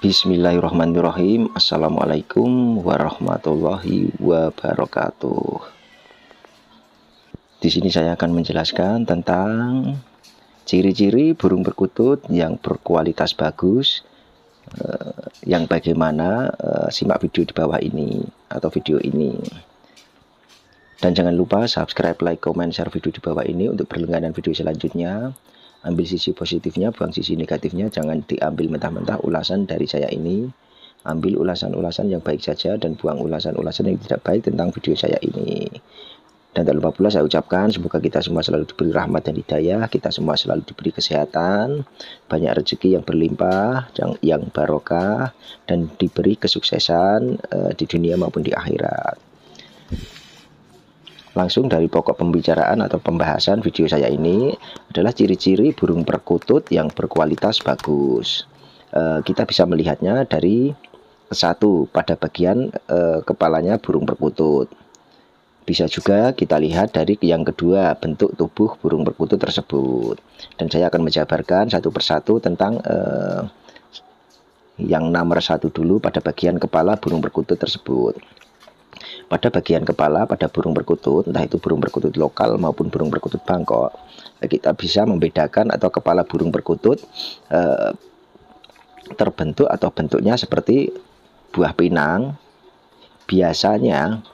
Bismillahirrahmanirrahim. Assalamualaikum warahmatullahi wabarakatuh. Di sini saya akan menjelaskan tentang ciri-ciri burung perkutut yang berkualitas bagus eh, yang bagaimana eh, simak video di bawah ini atau video ini. Dan jangan lupa subscribe, like, comment, share video di bawah ini untuk berlangganan video selanjutnya ambil sisi positifnya buang sisi negatifnya. Jangan diambil mentah-mentah ulasan dari saya ini. Ambil ulasan-ulasan yang baik saja dan buang ulasan-ulasan yang tidak baik tentang video saya ini. Dan tak lupa pula saya ucapkan semoga kita semua selalu diberi rahmat dan hidayah. Kita semua selalu diberi kesehatan. Banyak rezeki yang berlimpah yang, yang barokah dan diberi kesuksesan uh, di dunia maupun di akhirat Langsung dari pokok pembicaraan atau pembahasan video saya ini adalah ciri-ciri burung perkutut yang berkualitas bagus. E, kita bisa melihatnya dari satu pada bagian e, kepalanya burung perkutut. Bisa juga kita lihat dari yang kedua bentuk tubuh burung perkutut tersebut. Dan saya akan menjabarkan satu persatu tentang e, yang nomor satu dulu pada bagian kepala burung perkutut tersebut pada bagian kepala pada burung perkutut, entah itu burung perkutut lokal maupun burung perkutut Bangkok, kita bisa membedakan atau kepala burung perkutut eh, terbentuk atau bentuknya seperti buah pinang. Biasanya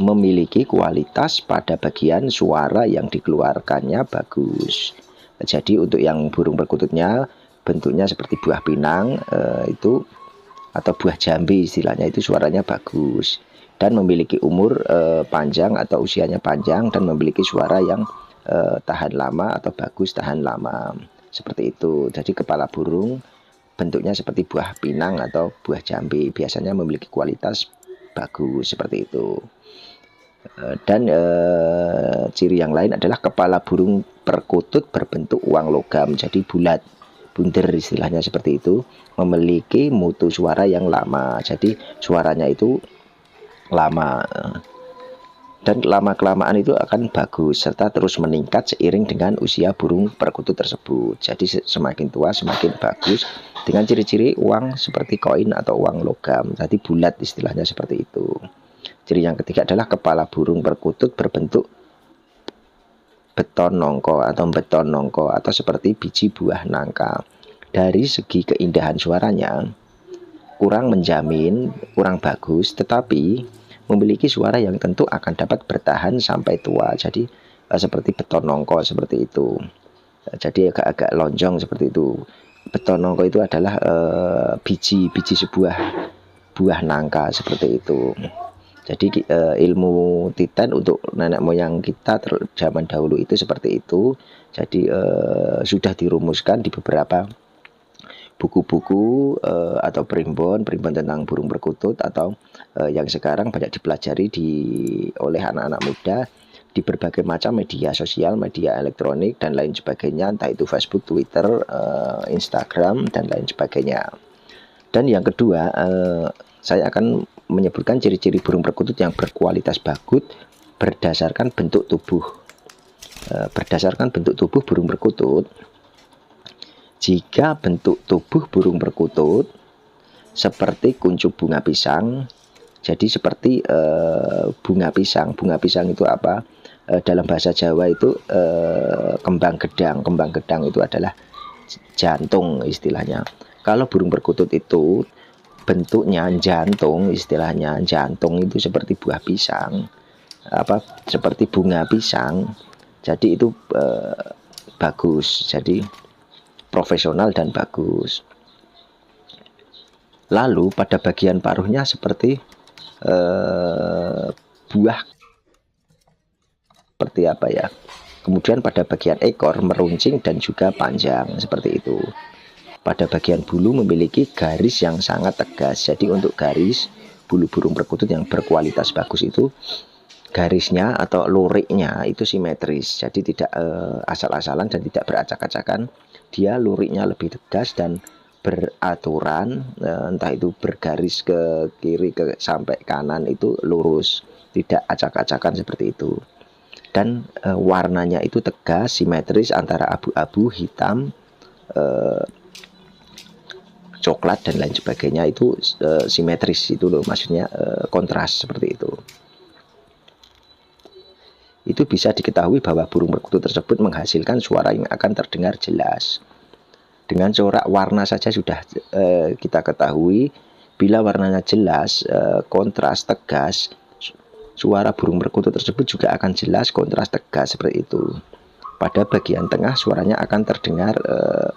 memiliki kualitas pada bagian suara yang dikeluarkannya bagus. Jadi untuk yang burung perkututnya bentuknya seperti buah pinang eh, itu atau buah jambi istilahnya itu suaranya bagus dan memiliki umur uh, panjang atau usianya panjang dan memiliki suara yang uh, tahan lama atau bagus tahan lama. Seperti itu. Jadi kepala burung bentuknya seperti buah pinang atau buah jambi. Biasanya memiliki kualitas bagus seperti itu. Uh, dan uh, ciri yang lain adalah kepala burung perkutut berbentuk uang logam. Jadi bulat bunder istilahnya seperti itu. Memiliki mutu suara yang lama. Jadi suaranya itu lama dan lama kelamaan itu akan bagus serta terus meningkat seiring dengan usia burung perkutut tersebut. Jadi semakin tua semakin bagus dengan ciri-ciri uang seperti koin atau uang logam. Tadi bulat istilahnya seperti itu. Ciri yang ketiga adalah kepala burung perkutut berbentuk beton nongko atau beton nongko atau seperti biji buah nangka. Dari segi keindahan suaranya kurang menjamin, kurang bagus, tetapi memiliki suara yang tentu akan dapat bertahan sampai tua. Jadi uh, seperti beton nongko seperti itu. Uh, jadi agak-agak lonjong seperti itu. Beton nongko itu adalah biji-biji uh, sebuah buah nangka seperti itu. Jadi uh, ilmu titan untuk nenek moyang kita zaman dahulu itu seperti itu. Jadi uh, sudah dirumuskan di beberapa buku-buku uh, atau primbon, primbon tentang burung perkutut atau uh, yang sekarang banyak dipelajari di oleh anak-anak muda di berbagai macam media sosial, media elektronik dan lain sebagainya, entah itu Facebook, Twitter, uh, Instagram dan lain sebagainya. Dan yang kedua, uh, saya akan menyebutkan ciri-ciri burung perkutut yang berkualitas bagus berdasarkan bentuk tubuh. Uh, berdasarkan bentuk tubuh burung perkutut, jika bentuk tubuh burung perkutut seperti kuncup bunga pisang, jadi seperti e, bunga pisang. Bunga pisang itu apa? E, dalam bahasa Jawa itu e, kembang gedang. Kembang gedang itu adalah jantung istilahnya. Kalau burung perkutut itu bentuknya jantung istilahnya jantung itu seperti buah pisang apa seperti bunga pisang jadi itu e, bagus jadi profesional dan bagus. Lalu pada bagian paruhnya seperti eh, buah seperti apa ya. Kemudian pada bagian ekor meruncing dan juga panjang seperti itu. Pada bagian bulu memiliki garis yang sangat tegas. Jadi untuk garis bulu burung perkutut yang berkualitas bagus itu garisnya atau luriknya itu simetris. Jadi tidak eh, asal-asalan dan tidak beracak-acakan dia luriknya lebih tegas dan beraturan eh, entah itu bergaris ke kiri ke sampai kanan itu lurus tidak acak-acakan seperti itu. Dan e, warnanya itu tegas simetris antara abu-abu hitam e, coklat dan lain sebagainya. Itu uh, simetris itu loh maksudnya uh, kontras seperti itu itu bisa diketahui bahwa burung perkutut tersebut menghasilkan suara yang akan terdengar jelas dengan corak warna saja sudah uh, kita ketahui bila warnanya jelas uh, kontras tegas suara burung perkutut tersebut juga akan jelas kontras tegas seperti itu pada bagian tengah suaranya akan terdengar uh,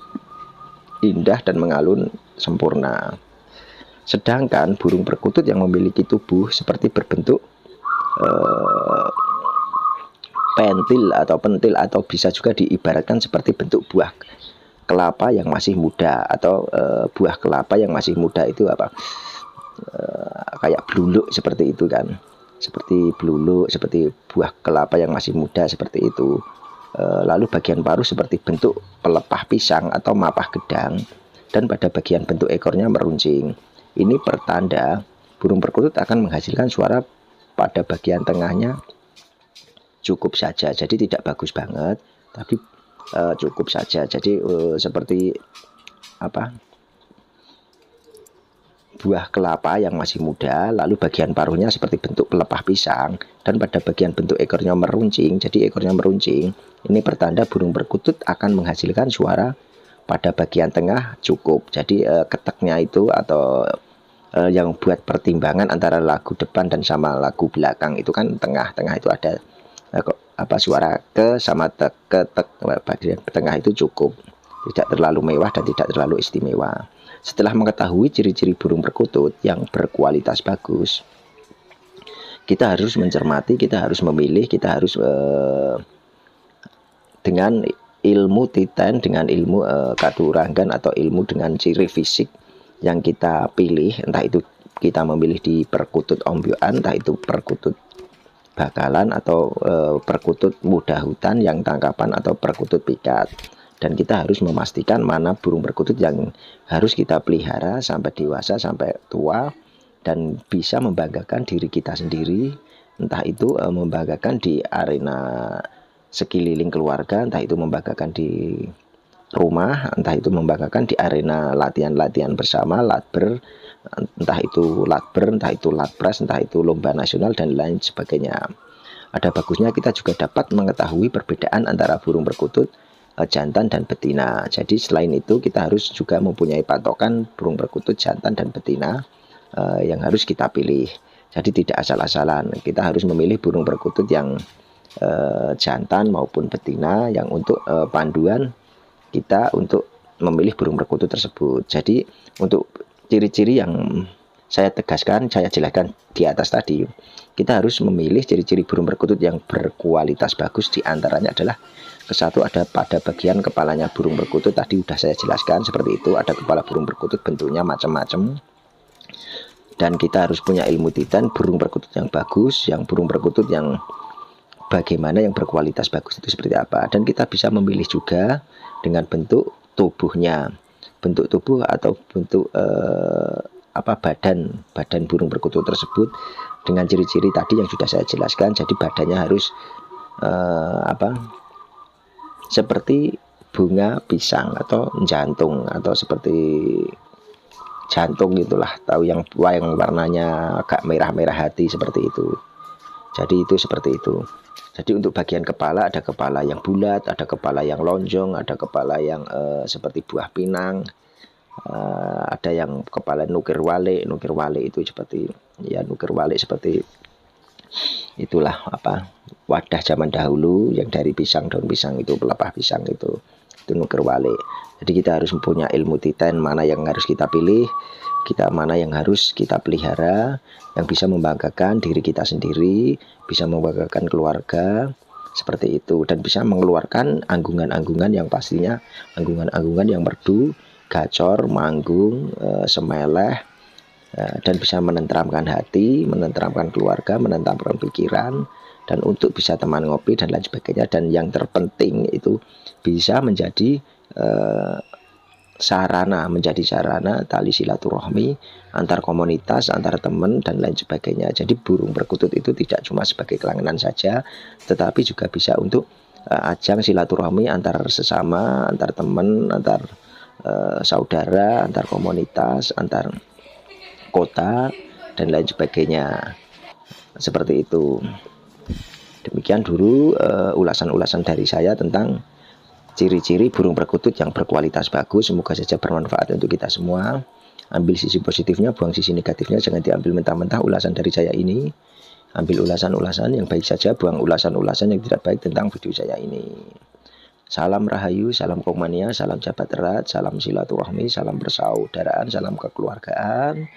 indah dan mengalun sempurna. Sedangkan burung perkutut yang memiliki tubuh seperti berbentuk pentil atau pentil atau bisa juga diibaratkan seperti bentuk buah kelapa yang masih muda atau uh, buah kelapa yang masih muda itu apa? Uh, kayak bluluk seperti itu kan. Seperti bluluk seperti buah kelapa yang masih muda seperti itu. Eh, lalu bagian paruh seperti bentuk pelepah pisang atau mapah gedang dan pada bagian bentuk ekornya meruncing. Ini pertanda burung perkutut akan menghasilkan suara pada bagian tengahnya cukup saja. Jadi tidak bagus banget, tapi uh, cukup saja. Jadi uh, seperti apa? buah kelapa yang masih muda, lalu bagian paruhnya seperti bentuk pelepah pisang, dan pada bagian bentuk ekornya meruncing, jadi ekornya meruncing. Ini pertanda burung perkutut akan menghasilkan suara pada bagian tengah cukup. Jadi eh, keteknya itu atau eh, yang buat pertimbangan antara lagu depan dan sama lagu belakang itu kan tengah-tengah itu ada apa suara ke sama te, ke tek bagian tengah itu cukup. Tidak terlalu mewah dan tidak terlalu istimewa. Setelah mengetahui ciri-ciri burung perkutut yang berkualitas bagus, kita harus mencermati, kita harus memilih, kita harus uh, dengan ilmu titan, dengan ilmu uh, katurangan atau ilmu dengan ciri fisik yang kita pilih, entah itu kita memilih di perkutut ombyoan, entah itu perkutut bakalan atau uh, perkutut muda hutan yang tangkapan atau perkutut pikat. Dan kita harus memastikan mana burung perkutut yang harus kita pelihara sampai dewasa sampai tua dan bisa membanggakan diri kita sendiri. Entah itu e, membanggakan di arena sekeliling keluarga entah itu membanggakan di rumah entah itu membanggakan di arena latihan-latihan bersama latber entah itu latber entah itu latpres entah itu lomba nasional dan lain sebagainya ada bagusnya kita juga dapat mengetahui perbedaan antara burung perkutut Eh, jantan dan betina. Jadi selain itu kita harus juga mempunyai patokan burung perkutut jantan dan betina uh, yang harus kita pilih. Jadi tidak asal-asalan. Kita harus memilih burung perkutut yang uh, jantan maupun betina yang untuk panduan kita untuk memilih burung perkutut tersebut. Jadi untuk ciri-ciri yang saya tegaskan, saya jelaskan di atas tadi, kita harus memilih ciri-ciri burung perkutut yang berkualitas bagus. Di antaranya adalah ke satu ada pada bagian kepalanya burung perkutut tadi sudah saya jelaskan seperti itu. Ada kepala burung perkutut bentuknya macam-macam. Dan kita harus punya ilmu titan burung perkutut yang bagus yang burung perkutut yang bagaimana yang berkualitas bagus itu seperti apa. Dan kita bisa memilih juga dengan bentuk tubuhnya bentuk tubuh atau bentuk eh, apa badan badan burung perkutut tersebut dengan ciri-ciri tadi yang sudah saya jelaskan. Jadi badannya harus eh, apa seperti bunga pisang atau jantung atau seperti jantung itulah. Tahu yang yang warnanya agak merah-merah hati seperti itu. Jadi itu seperti itu jadi untuk bagian kepala ada kepala yang bulat ada kepala yang lonjong ada kepala yang uh, seperti buah pinang uh, ada yang kepala nukir wale nukir wale itu seperti ya nukir wale seperti itulah apa wadah zaman dahulu yang dari pisang daun pisang itu pelepah pisang itu itu nuker jadi kita harus mempunyai ilmu titan mana yang harus kita pilih kita mana yang harus kita pelihara yang bisa membanggakan diri kita sendiri bisa membanggakan keluarga seperti itu. Dan bisa mengeluarkan anggungan-anggungan yang pastinya anggungan-anggungan yang merdu gacor manggung e, semeleh Ya, dan bisa menenteramkan hati, menenteramkan keluarga, menenteramkan pikiran, dan untuk bisa teman ngopi dan lain sebagainya. Dan yang terpenting itu bisa menjadi uh, sarana, menjadi sarana tali silaturahmi antar komunitas, antar teman dan lain sebagainya. Jadi burung perkutut itu tidak cuma sebagai kelangenan saja, tetapi juga bisa untuk uh, ajang silaturahmi antar sesama, antar teman, antar uh, saudara, antar komunitas, antar kota dan lain sebagainya. Seperti itu. Demikian dulu uh, ulasan-ulasan dari saya tentang ciri-ciri burung perkutut yang berkualitas bagus. Semoga saja bermanfaat untuk kita semua. Ambil sisi positifnya, buang sisi negatifnya. Jangan diambil mentah-mentah ulasan dari saya ini. Ambil ulasan-ulasan yang baik saja, buang ulasan-ulasan yang tidak baik tentang video saya ini. Salam Rahayu, salam Komania, salam jabat erat, salam silaturahmi, salam persaudaraan, salam kekeluargaan,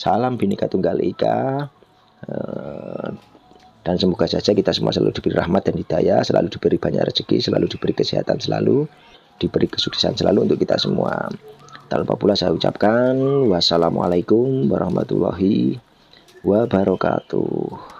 salam Bhinneka Tunggal Ika. Eh, dan semoga saja kita semua selalu diberi rahmat dan hidayah, selalu diberi banyak rezeki, selalu diberi kesehatan selalu, diberi kesuksesan selalu untuk kita semua. Tanpa pula saya ucapkan wassalamualaikum warahmatullahi wabarakatuh.